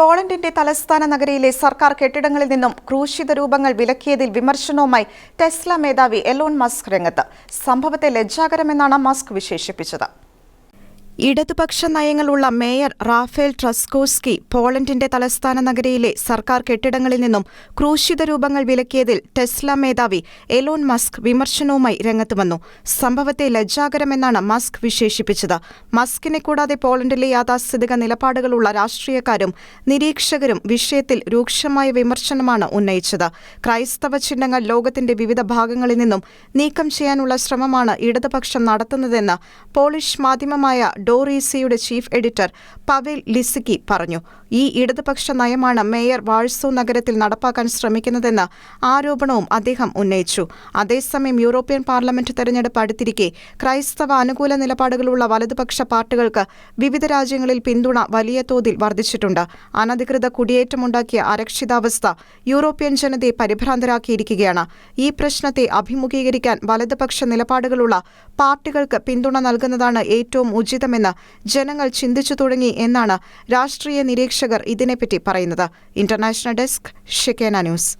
പോളണ്ടിന്റെ തലസ്ഥാന നഗരിയിലെ സർക്കാർ കെട്ടിടങ്ങളിൽ നിന്നും ക്രൂശിത രൂപങ്ങൾ വിലക്കിയതിൽ വിമർശനവുമായി ടെസ്ല മേധാവി എലോൺ മസ്ക് രംഗത്ത്. സംഭവത്തെ ലജ്ജാകരമെന്നാണ് മസ്ക് വിശേഷിപ്പിച്ചത്. ഇടതുപക്ഷ നയങ്ങളുള്ള മേയർ റാഫേൽ ട്രസ്കോസ്കി പോളണ്ടിന്റെ തലസ്ഥാന നഗരിയിലെ സർക്കാർ കെട്ടിടങ്ങളിൽ നിന്നും ക്രൂശിത രൂപങ്ങൾ വിലക്കിയതിൽ ടെസ്ല മേധാവി എലോൺ മസ്ക് വിമർശനവുമായി രംഗത്ത് വന്നു. സംഭവത്തെ ലജ്ജാകരമെന്നാണ് മസ്ക് വിശേഷിപ്പിച്ചത്. മസ്കിനെ കൂടാതെ പോളണ്ടിലെ യാഥാസ്ഥിതിക നിലപാടുകളുള്ള രാഷ്ട്രീയക്കാരും നിരീക്ഷകരും വിഷയത്തിൽ രൂക്ഷമായ വിമർശനമാണ് ഉന്നയിച്ചത്. ക്രൈസ്തവ ചിഹ്നങ്ങൾ ലോകത്തിന്റെ വിവിധ ഭാഗങ്ങളിൽ നിന്നും നീക്കം ചെയ്യാനുള്ള ശ്രമമാണ് ഇടതുപക്ഷം നടത്തുന്നതെന്ന് പോളിഷ് മാധ്യമമായ ഡോറീസിയുടെ ചീഫ് എഡിറ്റർ പവേൽ ലിസിക്കി പറഞ്ഞു. ഈ ഇടതുപക്ഷ നയമാണ് മേയർ വാഴ്സോ നഗരത്തിൽ നടപ്പാക്കാൻ ശ്രമിക്കുന്നതെന്ന ആരോപണവും അദ്ദേഹം ഉന്നയിച്ചു. അതേസമയം യൂറോപ്യൻ പാർലമെന്റ് തെരഞ്ഞെടുപ്പ് അടുത്തിരിക്കെ ക്രൈസ്തവ അനുകൂല നിലപാടുകളുള്ള വലതുപക്ഷ പാർട്ടികൾക്ക് വിവിധ രാജ്യങ്ങളിൽ പിന്തുണ വലിയ തോതിൽ വർദ്ധിച്ചിട്ടുണ്ട്. അനധികൃത കുടിയേറ്റമുണ്ടാക്കിയ അരക്ഷിതാവസ്ഥ യൂറോപ്യൻ ജനതയെ പരിഭ്രാന്തരാക്കിയിരിക്കുകയാണ്. ഈ പ്രശ്നത്തെ അഭിമുഖീകരിക്കാൻ വലതുപക്ഷ നിലപാടുകളുള്ള പാർട്ടികൾക്ക് പിന്തുണ നൽകുന്നതാണ് ഏറ്റവും ഉചിതമെന്ന് ജനങ്ങൾ ചിന്തിച്ചു തുടങ്ങി എന്നാണ് രാഷ്ട്രീയ നിരീക്ഷകർ ഇതിനെപ്പറ്റി പറയുന്നത്. International desk Shekinah news.